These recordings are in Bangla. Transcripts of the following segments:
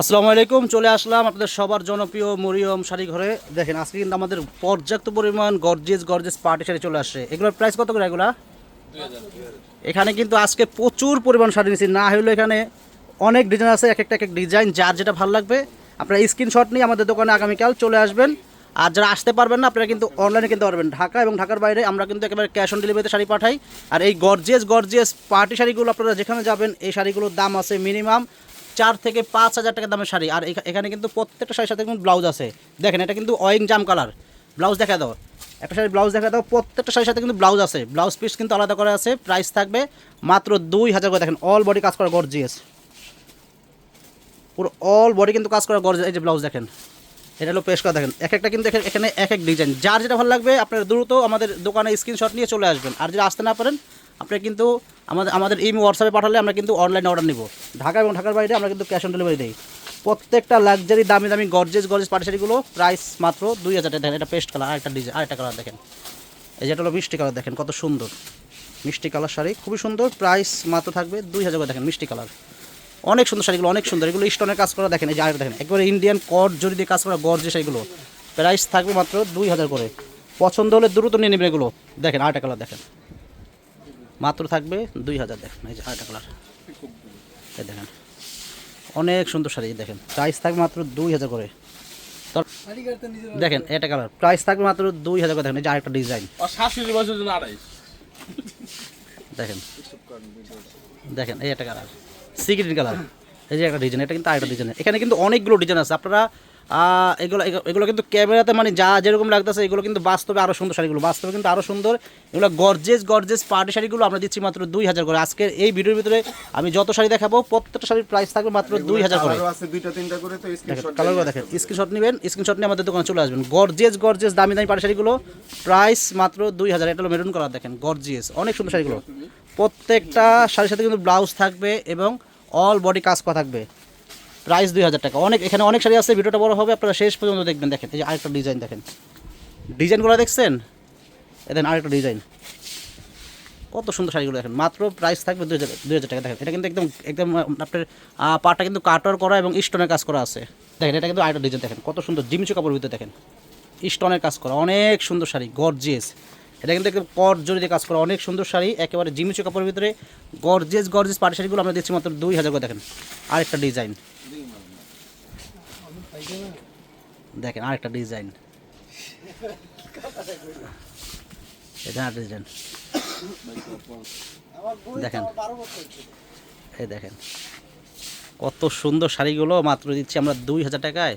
আসসালামু আলাইকুম, চলে আসলাম আপনাদের সবার জনপ্রিয় মরিয়ম শাড়ি ঘরে। দেখেন, আজকে কিন্তু আমাদের পর্যাপ্ত পরিমাণ গর্জেস গর্জেস পার্টি শাড়ি চলে আসছে। এগুলোর প্রাইস কত করে এগুলা? এখানে কিন্তু আজকে প্রচুর পরিমাণ শাড়ি নিয়েছি। না হলেও এখানে অনেক ডিজাইন আছে, এক একটা, এক এক ডিজাইন যার যেটা ভালো লাগবে। আপনারা স্ক্রিনশট নিয়ে আমাদের দোকানে আগামীকাল চলে আসবেন। আর যারা আসতে পারবেন না, আপনারা কিন্তু অনলাইনে কিনতে পারবেন। ঢাকা এবং ঢাকার বাইরে আমরা কিন্তু একেবারে ক্যাশ অন ডেলিভারিতে শাড়ি পাঠাই। আর এই গর্জিয়াস গর্জিয়াস পার্টি শাড়িগুলো আপনারা যেখানে যাবেন, এই শাড়িগুলোর দাম আছে মিনিমাম চার থেকে পাঁচ হাজার টাকা দামের শাড়ি। আর এখানে কিন্তু প্রত্যেকটা শাড়ির সাথে কিন্তু ব্লাউজ আছে। দেখেন, এটা কিন্তু অয়েং জাম কালার ব্লাউজ দেখা দাও। একটা শাড়ির ব্লাউজ দেখা দাও, প্রত্যেকটা শাড়ির সাথে কিন্তু ব্লাউজ আছে। ব্লাউজ পিস কিন্তু আলাদা করা আছে প্রাইস থাকবে মাত্র দুই হাজার করে। দেখেন অল বডি কাজ করা গর্জিয়াস পুরো অল বডি কিন্তু কাজ করা গর্জিয়াস এই যে ব্লাউজ দেখেন, এটা হলো পেশ করা। দেখেন এক একটা কিন্তু এখানে- এখানে এক এক ডিজাইন যার যেটা ভালো লাগবে, আপনার দ্রুত আমাদের দোকানে স্ক্রিনশট নিয়ে চলে আসবেন। আর যদি আসতে না পারেন আপনি কিন্তু আমাদের আমাদের এই হোয়াটসঅ্যাপে পাঠালে আমরা কিন্তু অনলাইনে অর্ডার নিব। ঢাকা এবং ঢাকার বাইরে আমরা কিন্তু ক্যাশ অন ডেলিভারি দিই। প্রত্যেকটা লাক্সারি দামি দামি গর্জেস গর্জেস পাটি শাড়িগুলো প্রাইস মাত্র দুই হাজার টাকা। দেখেন, এটা পেস্ট কালার আরেকটা ডিজাইন আরেকটা কালার দেখেন। এই যেটা হলো মিষ্টি কালার দেখেন কত সুন্দর। মিষ্টি কালার শাড়ি, খুবই সুন্দর। প্রাইস মাত্র থাকবে দুই হাজার করে, দেখেন, মিষ্টি কালার অনেক সুন্দর শাড়িগুলো, অনেক সুন্দর। এগুলো স্টোনের কাজ করা, দেখেন, এই যে আরেকটা দেখেন, একবারে ইন্ডিয়ান কট জড়ি দিয়ে কাজ করা গর্জে শাড়িগুলো। প্রাইস থাকবে মাত্র দুই হাজার করে। পছন্দ হলে দ্রুত নিয়ে নেবেন এগুলো। দেখেন, আরেকটা কালার দেখেন। মাত্র থাকবে দুই হাজার দেখেন এই যে আরেকটা কালার এই দেখেন অনেক সুন্দর শাড়ি দেখেন প্রাইস থাকবে মাত্র দুই হাজার করে। দেখেন এটা কালার প্রাইস থাকবে মাত্র দুই হাজার করে দেখেন এই যে আরেকটা ডিজাইন দেখেন দেখেন এই একটা কালার সিগ্রিন কালার এই যে একটা ডিজাইন এটা কিন্তু আরেকটা ডিজাইন এখানে কিন্তু অনেকগুলো ডিজাইন আছে আপনারা এগুলো এগুলো- এগুলো কিন্তু ক্যামেরাতে মানে যা যেরকম লাগতেছে এগুলো কিন্তু বাস্তবে আরও সুন্দর শাড়িগুলো। বাস্তবে কিন্তু আরও সুন্দর। এগুলো গর্জেস গর্জেস পার্টি শাড়িগুলো আমরা দিচ্ছি মাত্র দুই হাজার করে। আজকের এই ভিডিওর ভিতরে আমি যত শাড়ি দেখাবো প্রত্যেকটা শাড়ির প্রাইস থাকবে মাত্র দুই হাজার করে। কালারগুলো দেখেন স্ক্রিনশট নেবেন স্ক্রিনশট নিয়ে আমাদের দোকানে চলে আসবেন। গর্জিয়াস গর্জিয়াস দামি দামি পাড়ি শাড়িগুলো প্রাইস মাত্র দুই হাজার। এটা হলো মেরুন কালার দেখেন গর্জিয়াস অনেক সুন্দর শাড়িগুলো। প্রত্যেকটা শাড়ির সাথে কিন্তু ব্লাউজ থাকবে এবং অল বডি কাজ করা থাকবে। প্রাইস দুই হাজার টাকা। অনেক এখানে অনেক শাড়ি আছে, ভিডিওটা বড় হবে, আপনারা শেষ পর্যন্ত দেখবেন। দেখেন, এই যে আরেকটা ডিজাইন দেখেন। ডিজাইনগুলো দেখছেন? এ দেখেন আরেকটা ডিজাইন। কত সুন্দর শাড়িগুলো দেখেন। মাত্র প্রাইস থাকবে দুই হাজার দুই হাজার টাকা। দেখেন, এটা কিন্তু একদম একদম আপনার পাটা কিন্তু কাটার করা এবং স্টোনের কাজ করা আছে। দেখেন, এটা কিন্তু আরেকটা ডিজাইন দেখেন। কত সুন্দর জিমিচু কাপড় ভিতরে দেখেন। স্টোনের কাজ করা, অনেক সুন্দর শাড়ি, গর্জিয়াস। এটা কিন্তু একদম কট জড়ি দিয়ে কাজ করা, অনেক সুন্দর শাড়ি, একেবারে জিমিচু কাপড়ের ভিতরে গর্জিয়াস গর্জিয়াস পাটি শাড়িগুলো আমরা দিচ্ছি মাত্র দুই হাজার করে। দেখেন, আরেকটা ডিজাইন। দেখেন, আরেকটা ডিজাইন এটা ডিজাইন দেখেন। এই দেখেন। কত সুন্দর শাড়িগুলো, মাত্র দিচ্ছি আমরা দুই হাজার টাকায়।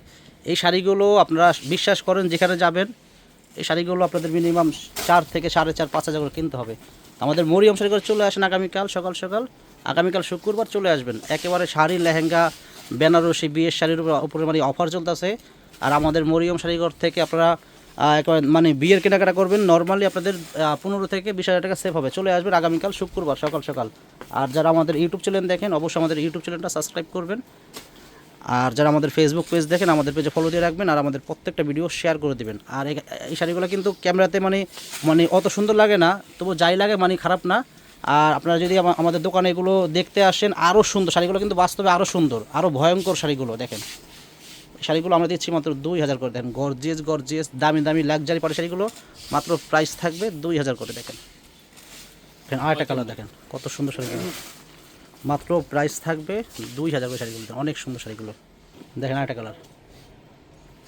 এই শাড়িগুলো আপনারা বিশ্বাস করেন, যেখানে যাবেন, এই শাড়িগুলো আপনাদের মিনিমাম চার থেকে সাড়ে চার, পাঁচ হাজার করে কিনতে হবে। আমাদের মরিয়ম শাড়ি করে চলে আসেন আগামীকাল, সকাল সকাল। আগামীকাল শুক্রবার চলে আসবেন। একেবারে শাড়ি, লেহেঙ্গা বেনারসি বিয়ের শাড়ির উপর উপরে মানে অফার চলতেছে। আর আমাদের মরিয়ম শাড়িঘর থেকে আপনারা একেবারে মানে বিয়ের কেনাকাটা করবেন। নর্মালি আপনাদের পনেরো থেকে বিশ হাজার টাকা সেভ হবে। চলে আসবেন আগামীকাল শুক্রবার সকাল সকাল। আর যারা আমাদের ইউটিউব চ্যানেল দেখেন, অবশ্যই আমাদের ইউটিউব চ্যানেলটা সাবস্ক্রাইব করবেন। আর যারা আমাদের ফেসবুক পেজ দেখেন, আমাদের পেজে ফলো দিয়ে রাখবেন। আর আমাদের প্রত্যেকটা ভিডিও শেয়ার করে দেবেন। আর এই শাড়িগুলো কিন্তু ক্যামেরাতে মানে মানে অত সুন্দর লাগে না। তবু যাই লাগে মানে খারাপ না। আর আপনারা যদি আমাদের দোকানে এগুলো দেখতে আসেন আরও সুন্দর শাড়িগুলো কিন্তু বাস্তবে আরও সুন্দর আরও ভয়ঙ্কর শাড়িগুলো, দেখেন। শাড়িগুলো আমরা দিচ্ছি মাত্র দুই হাজার করে, দেখেন গর্জিয়াস গর্জিয়াস দামি দামি লাক্সারি পাড়ি শাড়িগুলো, মাত্র প্রাইস থাকবে দুই হাজার করে, দেখেন। দেখেন, আরেকটা কালার দেখেন, কত সুন্দর শাড়িগুলো। মাত্র প্রাইস থাকবে দুই হাজার করে শাড়িগুলো অনেক সুন্দর শাড়িগুলো। দেখেন, আরেকটা কালার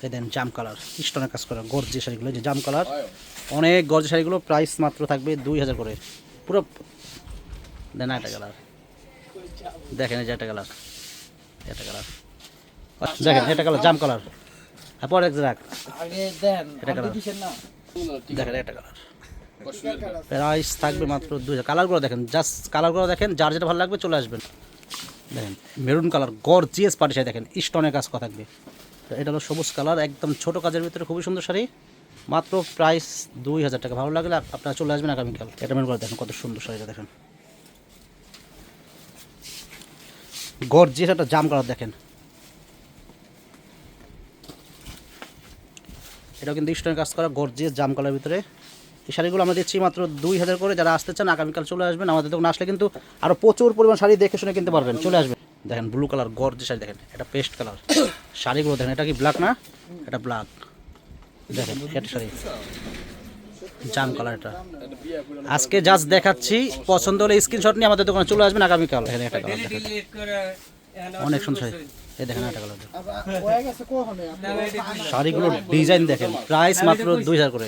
এই দেন, জাম কালার স্টোনের কাজ করা গর্জি শাড়িগুলো যে জাম কালার অনেক গর্জি শাড়িগুলো প্রাইস মাত্র থাকবে দুই হাজার করে। পুরো দেন একটা কালার দেখেন এই যে একটা কালার একটা কালার দেখেন এটা কালার জাম কালার তারপর এক রাখ। এটা কালার দেখেন একটা কালার প্রাইস থাকবে মাত্র দুই হাজার। কালারগুলো দেখেন জাস্ট কালারগুলো দেখেন যার যেটা ভালো লাগবে চলে আসবেন। দেখেন মেরুন কালার গর্জিয়াস পাটি শাড়ি দেখেন স্টোনের কাজ করা থাকবে। এটা হলো সবুজ কালার একদম ছোট কাজের ভিতরে খুবই সুন্দর শাড়ি। মাত্র প্রাইস দুই হাজার টাকা। ভালো লাগলে আপ- আপনারা চলে আসবেন আগামীকাল। এটা মেরুন কালার দেখেন কত সুন্দর শাড়িটা দেখেন। গর্জিয়াস একটা জাম কালার দেখেন। এটাও কিন্তু স্টোনের কাজ করা গর্জিয়াস জাম কালার ভিতরে। এই শাড়িগুলো আমরা দিচ্ছি মাত্র দুই হাজার করে। যারা আসতে চান, আগামীকাল চলে আসবেন। আমাদের দোকানে আসলে কিন্তু আরও প্রচুর পরিমাণ শাড়ি দেখে শুনে কিনতে পারবেন। চলে আসবেন। দেখেন ব্লু কালার গর যে শাড়ি দেখেন। এটা পেস্ট কালার শাড়িগুলো দেখেন, এটা কি ব্ল্যাক না? এটা ব্ল্যাক দেখেন, এটা শাড়ি। জাম কালারটা। আজকে জাস্ট দেখাচ্ছি, পছন্দ হলে স্ক্রিনশট নিয়ে আমাদের দোকানে চলে আসবেন আগামীকাল। এখানে একটা কালার অনেক সুন্দর এই দেখেন একটা কালার শাড়িগুলোর ডিজাইন দেখেন প্রাইস মাত্র দুই হাজার করে।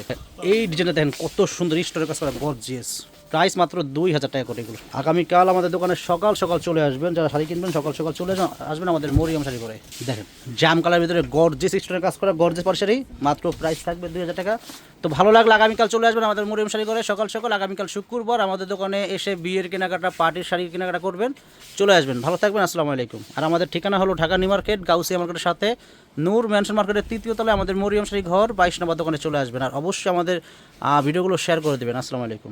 এই ডিজাইনটা দেখেন কত সুন্দর স্টোরের কাছে করা গর্জিয়াস প্রাইস মাত্র দুই হাজার টাকা করে এগুলো। আগামীকাল আমাদের দোকানে সকাল সকাল চলে আসবেন, যারা শাড়ি কিনবেন, সকাল সকাল চলে আসবেন- আমাদের মরিয়ম শাড়ি করে দেখেন, জাম কালার ভিতরে গর্জিয়াস স্টোরের কাজ করা গর্জিয়াস পার শাড়ি, মাত্র প্রাইস থাকবে দুই হাজার টাকা। তো ভালো লাগলে আগামীকাল চলে আসবেন আমাদের মরিয়ম শাড়ি করে সকাল সকাল, আগামীকাল শুক্রবার আমাদের দোকানে এসে বিয়ের কেনাকাটা পার্টির শাড়ি কেনাকাটা করবেন, চলে আসবেন। ভালো থাকবেন, আসসালামু আলাইকুম। আর আমাদের ঠিকানা হলো ঢাকা নিউ মার্কেট, গাউসিয়া মার্কেটের সাথে নূর ম্যানশন মার্কেটের তৃতীয় তলায় আমাদের মরিয়ম শাড়ি ঘর, বাইশ নম্বর দোকানে চলে আসবেন। আর অবশ্যই আমাদের ভিডিওগুলো শেয়ার করে দেবেন। আসসালামু আলাইকুম।